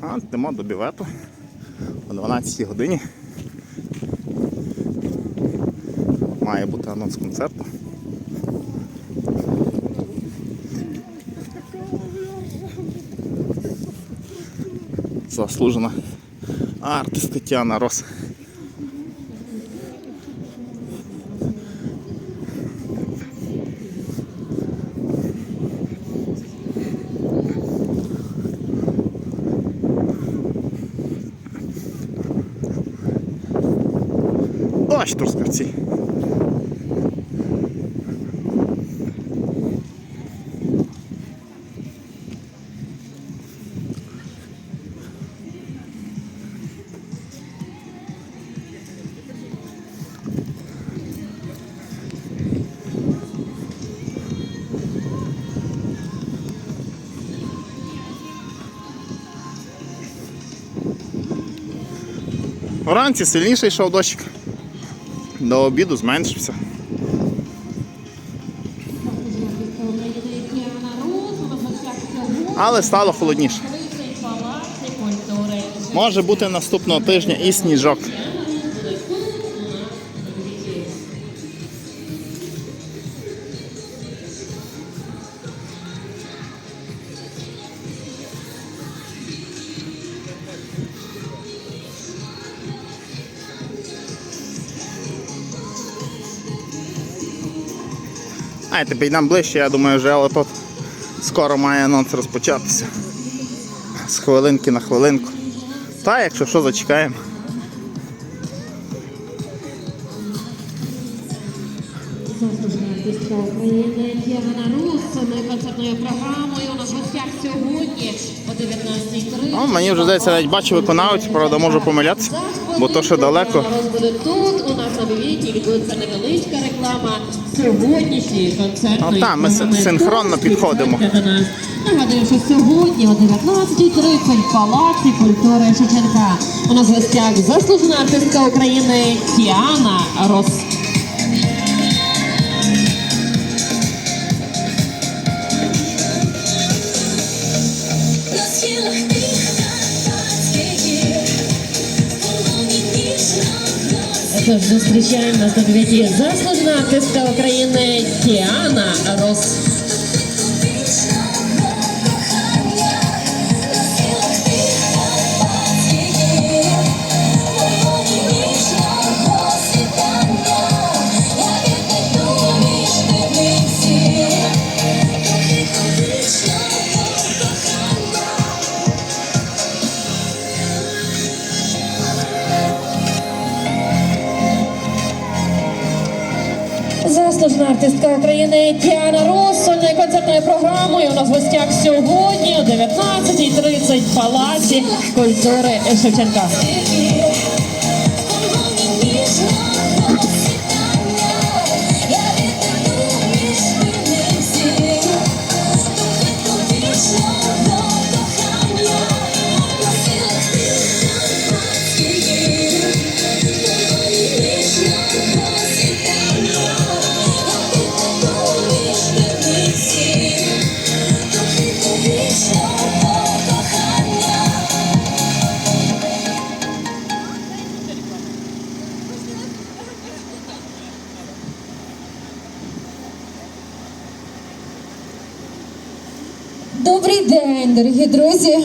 А йдемо до бівету о 12 годині. Має бути анонс концерту. Заслужена артист Тетяна Рос. Дощ трускавці. Вранці сильніший йшов дощик. До обіду зменшився. Але стало холодніше. Може бути наступного тижня і сніжок. Знаєте, підемо ближче, я думаю, вже але тут скоро має анонс розпочатися. З хвилинки на хвилинку. Та, якщо що, зачекаємо. України Євгена Руссо концертною програмою. У нас гостях сьогодні о 19.30. О, мені вже здається, навіть бачу виконавець, правда, можу помилятися, бо то ще далеко. Тут, у нас на бівіті відбудеться невеличка реклама сьогоднішньої концертної Ну, так, ми синхронно підходимо. Нагадую, що сьогодні о 19.30 в Палаці культури Шевченка. У нас в гостях заслужена артистка України Тіана Рос. Ніжного Тож зустрічаємо на студії заслужена артистка України Тіана Рос. Сольною програмою. У нас в гостях сьогодні о 19.30 в Палаці культури Шевченка. День, дорогі друзі.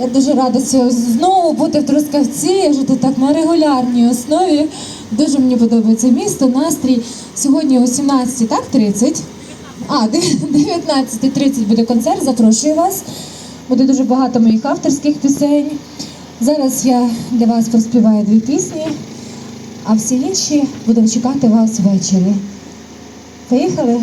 Я дуже рада знову бути в Трускавці. Жити так на регулярній основі. Дуже мені подобається місто, настрій. Сьогодні о 17, так, 30? А, 19.30 буде концерт, запрошую вас. Буде дуже багато моїх авторських пісень. Зараз я для вас проспіваю дві пісні, а всі інші будемо чекати вас ввечері. Поїхали?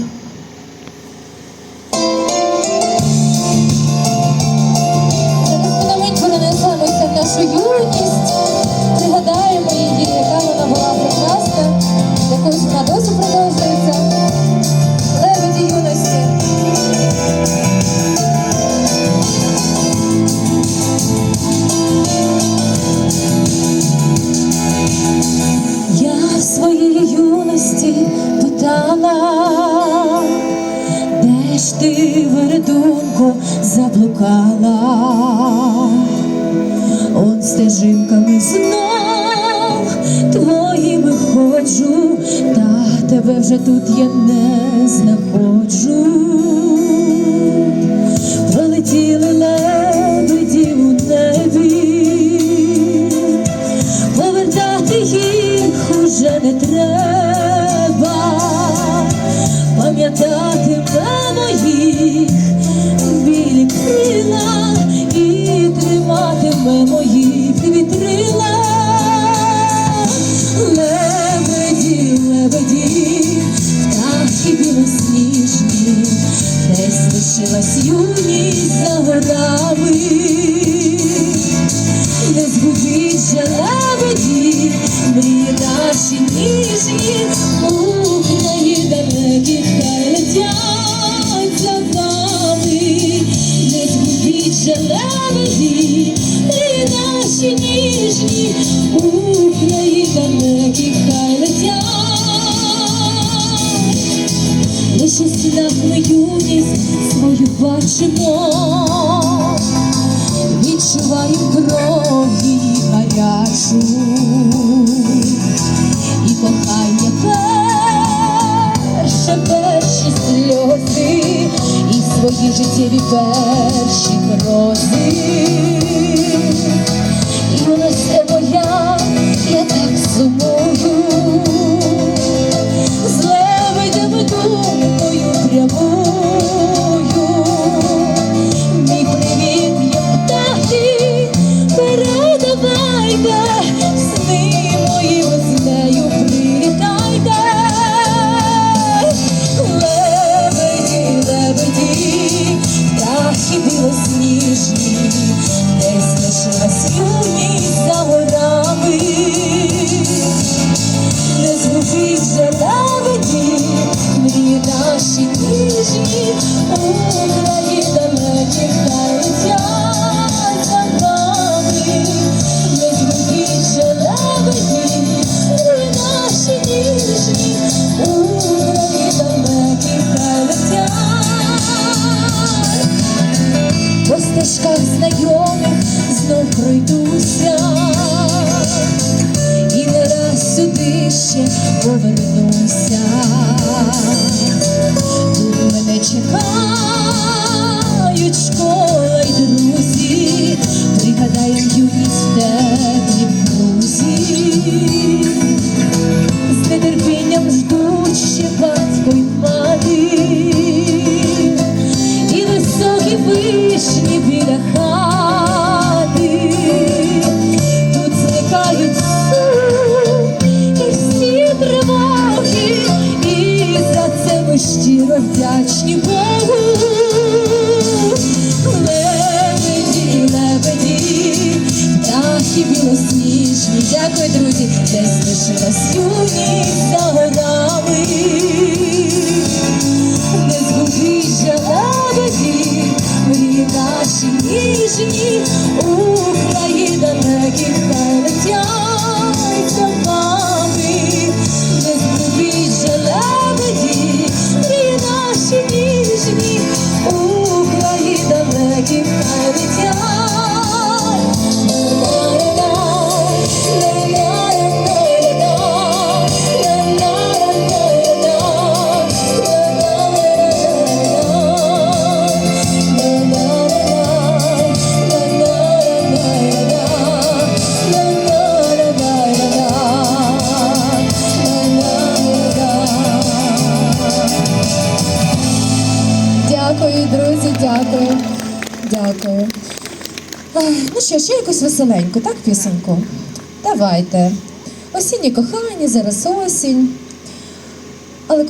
кохала, он стежинками знов твоїми ходжу, та тебе вже тут я не знаходжу. Більшість нас ми юність свою бачимо, відчуваємо кров гарячу і кохання перше, перші сльози, і свої життєві перші крози. Дякую. Ну що, ще якось веселенько, так, пісенько? Давайте. Осінні кохання, зараз осінь. Але кохання.